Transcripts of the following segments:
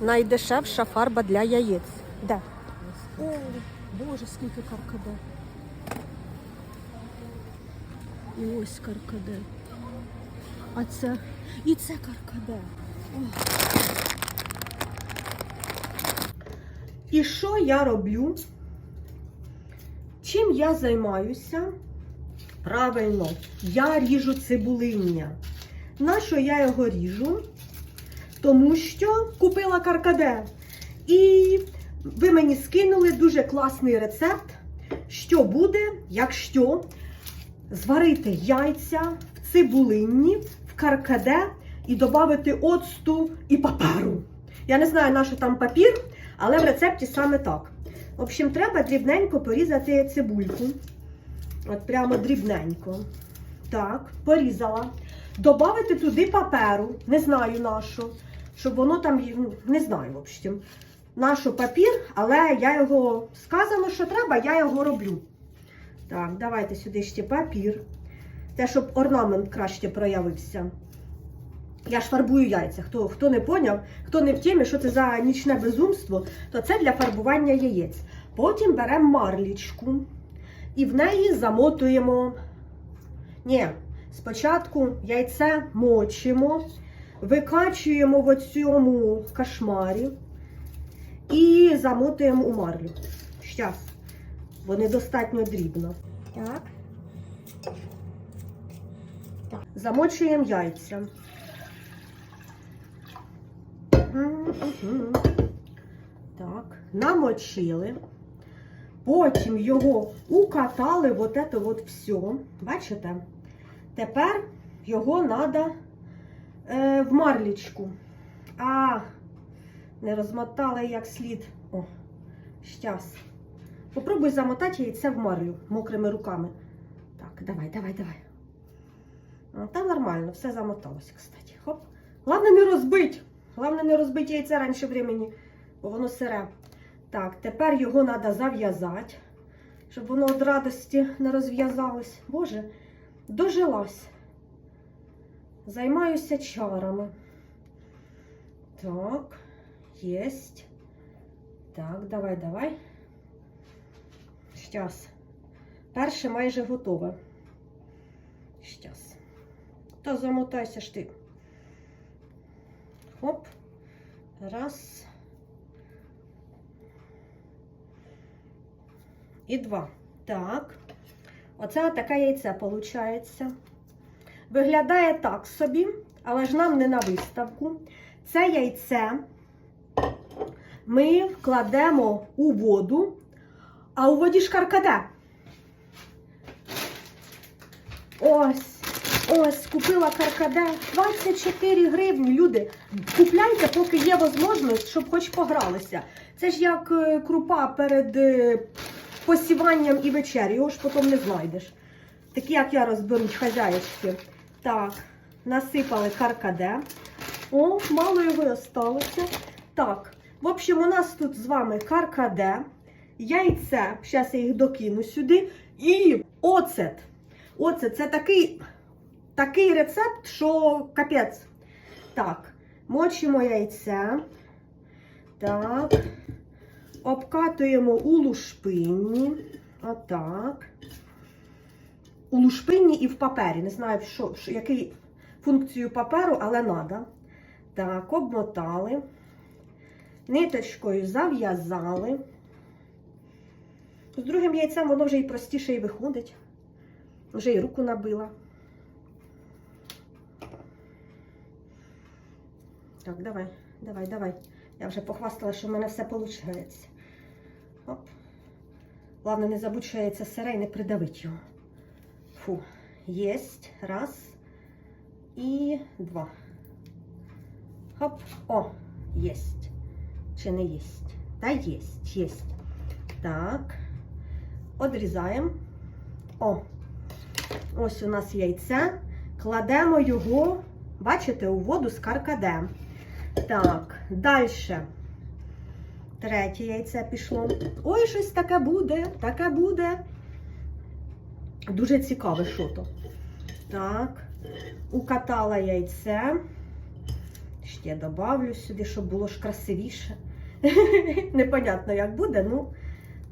найдешевша фарба для яєць. Де? О, Боже, скільки каркаде. І ось каркаде. А це. І це каркаде. І що я роблю? Чим я займаюся? Правильно, я ріжу цибулиння. На що я його ріжу? Тому що купила каркаде. І ви мені скинули дуже класний рецепт, що буде, якщо зварити яйця в цибулинні, в каркаде і додати оцту і паперу. Я не знаю, на що там папір, але в рецепті саме так. В общем, треба дрібненько порізати цибульку. От прямо дрібненько. Так, порізала. Добавити туди паперу, не знаю на що, щоб воно там, ну, не знаю, в общем, на що папір, але я його сказано, що треба, я його роблю. Так, давайте сюди ще папір. Те, щоб орнамент краще проявився. Я ж фарбую яйця. Хто, хто не поняв, хто не в темі, що це за нічне безумство, то це для фарбування яєць. Потім беремо марлічку і в неї замотуємо. Ні, спочатку яйце мочимо, викачуємо в цьому кошмарі і замотуємо у марлю. Щас, бо недостатньо дрібно. Так. так. Замочуємо яйця. Так, намочили. Потім його укатали, вот это вот все. Бачите? Тепер його треба е, в марлічку. А, не розмотали як слід. О, щас. Попробуй замотати яйце в марлю мокрими руками. Так, давай, давай, давай. Та нормально, все замоталося, кстати. Хоп. Головне не розбить. Головне не розбити яйце раніше времени, бо воно сире. Так, тепер його треба зав'язати, щоб воно від радості не розв'язалось. Боже, дожилась. Займаюся чарами. Так, єсть. Так, давай, давай. Щас. Перше майже готове. Щас. Та замотайся ж ти. Хоп. Раз. І два. Так. Оце таке яйце виходить. Виглядає так собі, але ж нам не на виставку. Це яйце ми кладемо у воду, а у воді ж каркаде. Ось. Ось, купила каркаде 24 гривні. Люди, купляйте, поки є можливість, щоб хоч погралися. Це ж як е, крупа перед е, посіванням і вечері, його ж потім не знайдеш. Такі, як я розберуть хазяїчки. Так, насипали каркаде. О, мало його осталося. Так, в общем, у нас тут з вами каркаде, яйце, зараз я їх докину сюди, і оцет. Оцет це такий. Такий рецепт, що капець. Так, мочимо яйце. Так. Обкатуємо у лушпинні. Отак. У лушпинні і в папері. Не знаю, що, що, який функцію паперу, але треба. Так, обмотали. Ниточкою зав'язали. З другим яйцем воно вже і простіше і виходить. Вже і руку набила. Так, давай, давай, давай. Я вже похвастала, що в мене все виходить. Оп. Главное, не забудь, що яйце сире і не придавить його. Фу. Єсть. Раз. І два. Хоп. О, єсть. Чи не єсть? Та єсть, єсть. Так. Одрізаємо. О. Ось у нас яйце. Кладемо його, бачите, у воду з каркадем. Так, далі. Третє яйце пішло. Ой, щось таке буде, таке буде. Дуже цікаве, що то. Так, укатала яйце. ще добавлю сюди, щоб було ж красивіше. Непонятно, як буде, ну.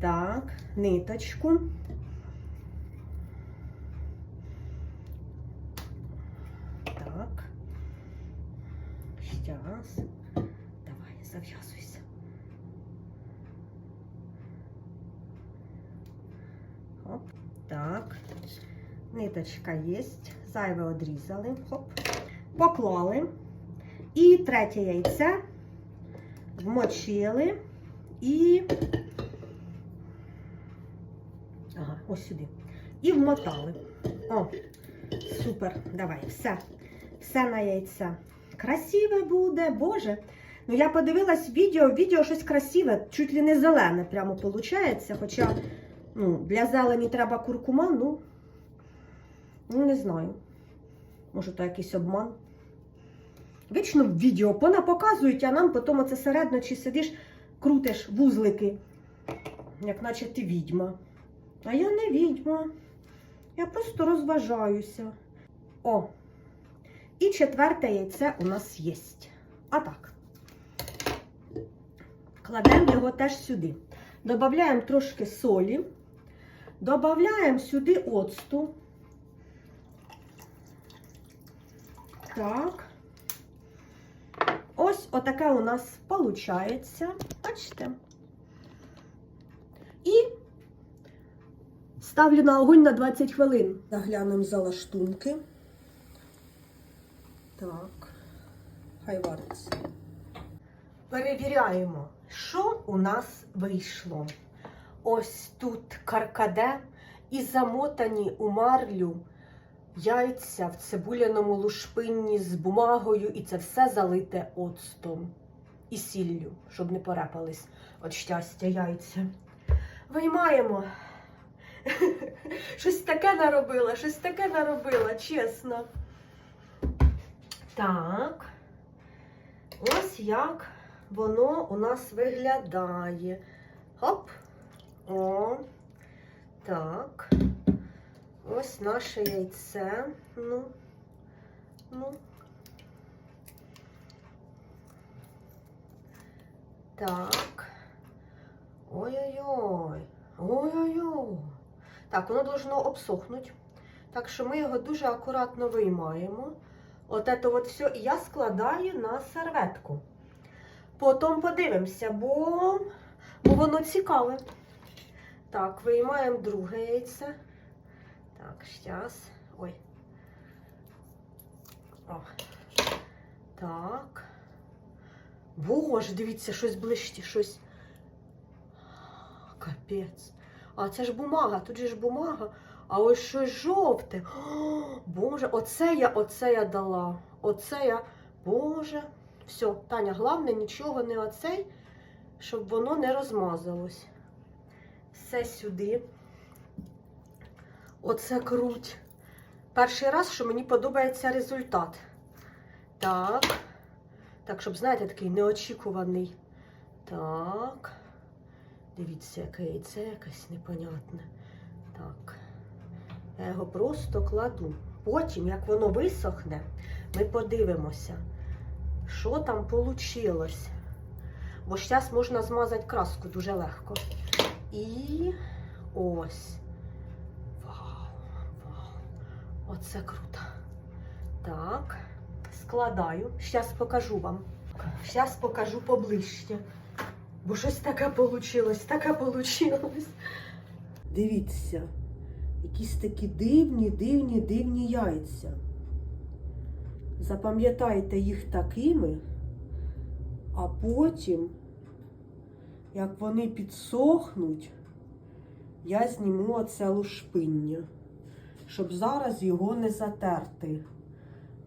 Так, ниточку. Так. Щас. Давай, зав'язуйся. Оп. Так. Ниточка є. Зайве одрізали. Хоп. Поклали. І третє яйце вмочили і. Ага, ось сюди. І вмотали. О, супер. Давай, все. Все на яйце. Красиве буде, Боже. Ну, я подивилась відео, відео щось красиве, чуть ли не зелене прямо виходить. Хоча ну, для зелені треба куркума, ну, ну не знаю. Може, то якийсь обман. Вічно в відео пона показують, а нам потім оце середно чи сидиш, крутиш вузлики, як наче ти відьма. А я не відьма. Я просто розважаюся. О! І четверте яйце у нас є. А так. Кладемо його теж сюди. Додаємо трошки солі. Додаємо сюди оцту. Так. Ось отаке у нас виходить. Бачите? І ставлю на огонь на 20 хвилин. Заглянемо за лаштунки. Так, хай вариться. Перевіряємо, що у нас вийшло. Ось тут каркаде і замотані у марлю яйця в цибуляному лушпинні з бумагою, і це все залите оцтом і сіллю, щоб не порепались від щастя яйця. Виймаємо. Щось таке наробила, щось таке наробила, чесно. Так. Ось як воно у нас виглядає. Хоп. О. Так. Ось наше яйце. Ну, ну. Так. Ой-ой-ой. Ой-ой-ой. Так, воно должно обсохнути. Так що ми його дуже акуратно виймаємо. От це от все. І я складаю на серветку. Потім подивимося, бо, бо воно цікаве. Так, виймаємо друге яйце. Так, зараз. Ой. О. Так. Боже, дивіться, щось ближче, щось. Капець. А це ж бумага, тут же ж бумага, а ось щось жовте. О, Боже, оце я, оце я дала. Оце я. Боже. Все, Таня, головне, нічого не оцей, щоб воно не розмазалось. Все сюди. Оце круть. Перший раз, що мені подобається результат. Так. Так, щоб, знаєте, такий неочікуваний. Так. Дивіться, яке яйце якесь непонятне. Так. Я його просто кладу. Потім, як воно висохне, ми подивимося, що там вийшло. Бо зараз можна змазати краску дуже легко. І ось. Оце круто. Так, складаю. Зараз покажу вам. Зараз покажу поближче. Бо щось таке вийшло, таке вийшло. Дивіться, якісь такі дивні, дивні, дивні яйця. Запам'ятайте їх такими, а потім, як вони підсохнуть, я зніму оце лушпиння, щоб зараз його не затерти.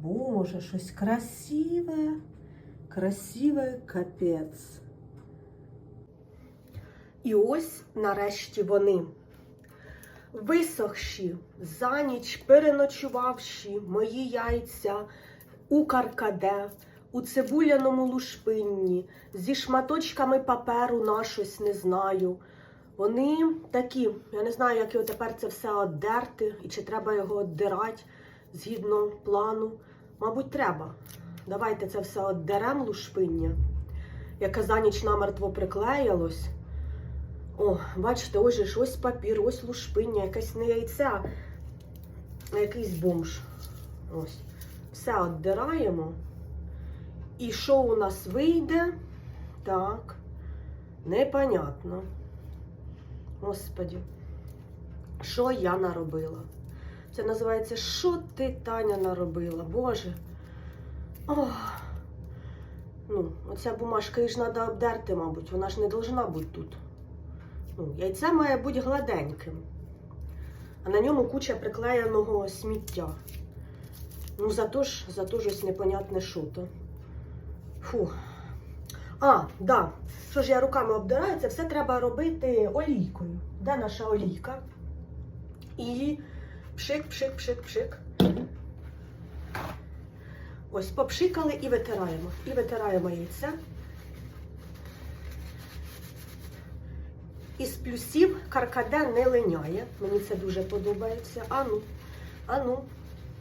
Боже, щось красиве, красиве капець. І ось нарешті вони, висохші, за ніч переночувавші мої яйця у каркаде, у цибуляному лушпинні, зі шматочками паперу на щось не знаю. Вони такі, я не знаю, як його тепер це все оддерти, і чи треба його оддирати згідно плану. Мабуть, треба. давайте це все отдерем лушпиння, яке за ніч намертво приклеїлось. О, бачите, ось же ж ось папір, ось лушпиння, якесь не яйце, а якийсь бомж. Ось. Все отдираємо. І що у нас вийде? Так, непонятно. Господі, що я наробила? Це називається Що ти, Таня, наробила? Боже. Ох. Ну, оця бумажка її ж треба обдерти, мабуть. Вона ж не должна бути тут. Ну, яйце має бути гладеньким. А на ньому куча приклеєного сміття. Ну, зато ж, зато ж ось непонятне що то. А, да. Що ж я руками обдираю, це все треба робити олійкою. Де наша олійка? І пшик, пшик, пшик, пшик. Ось попшикали і витираємо. І витираємо яйце. Із плюсів каркаде не линяє. Мені це дуже подобається. Ану, ану,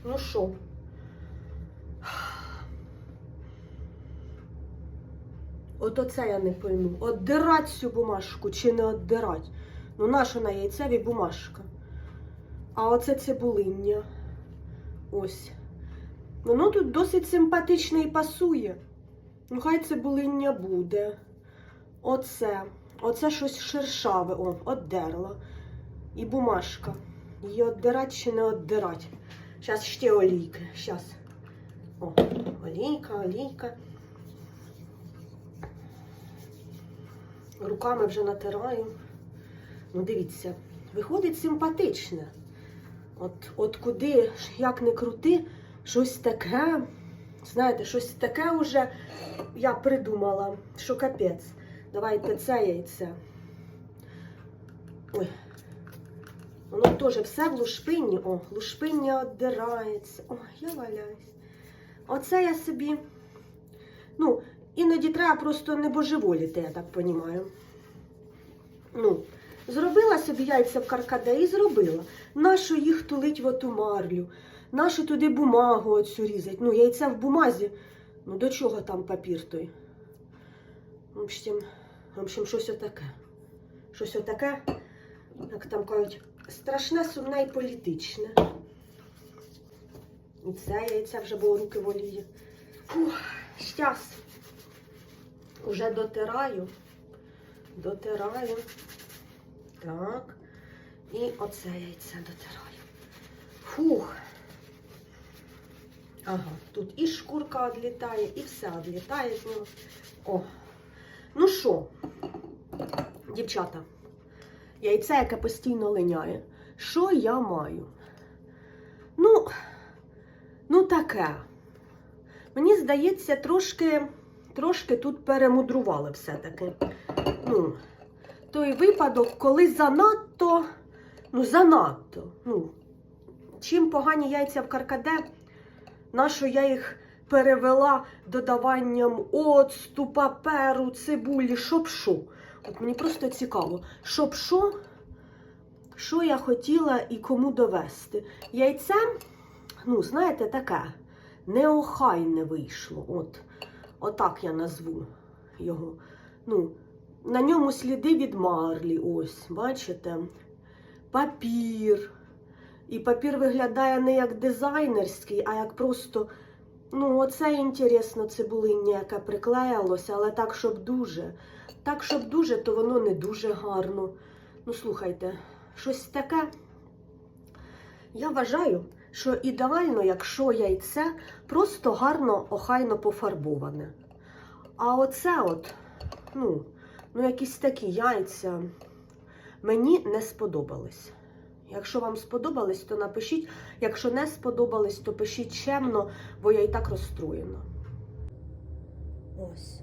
ну що? От оце я не пойму. Отдирать цю бумажку чи не отдирать. Ну, наша на яйцеві бумажка. А оце цибулиння. Ось. Воно тут досить симпатичне і пасує. Ну, хай цибулиння буде. Оце. Оце щось шершаве. О, отдерла. І бумажка. Її отдирать чи не отдирать. Зараз ще олійки. Зараз. О, олійка, олійка. Руками вже натираю. Ну, дивіться, виходить симпатичне. От, от куди, як не крути, щось таке, знаєте, щось таке вже я придумала, що капець. Давайте це яйце. Ой. Воно теж все в лушпинні. О, лушпиння віддирається. О, я валяюсь. Оце я собі. Ну, іноді треба просто не божеволіти, я так розумію. Ну, зробила собі яйця в каркаде і зробила. Нащо їх тулить в оту марлю? Нащо туди бумагу оцю різать? Ну, яйця в бумазі. Ну, до чого там папір той? В общем, в общем, щось отаке. Щось отаке, як там кажуть, страшне, сумне і політичне. І це яйця вже було руки воліє. Фух, щас. Уже дотираю. Дотираю. Так. І оце яйце дотираю. Фух. Ага, тут і шкурка відлітає, і все відлітає. О. Ну що, дівчата, яйце, яке постійно линяє. Що я маю? Ну, ну таке. Мені здається, трошки, трошки тут перемудрували все-таки. Ну, той випадок, коли занадто, ну, занадто. Ну, чим погані яйця в каркаде, нащо я їх перевела додаванням оцту, паперу, цибулі, щоб що. От мені просто цікаво, щоб що, що я хотіла і кому довести. Яйце, ну, знаєте, таке, неохайне вийшло. От, отак я назву його. Ну, на ньому сліди від марлі, ось, бачите? Папір. І папір виглядає не як дизайнерський, а як просто, ну, оце інтересно цибулиння, яке приклеїлося, але так, щоб дуже. Так, щоб дуже, то воно не дуже гарно. Ну, слухайте, щось таке. Я вважаю, що ідеально, якщо яйце просто гарно, охайно пофарбоване. А оце от, ну, ну, якісь такі яйця мені не сподобались. Якщо вам сподобались, то напишіть. Якщо не сподобались, то пишіть чемно, бо я і так розстроєна. Ось.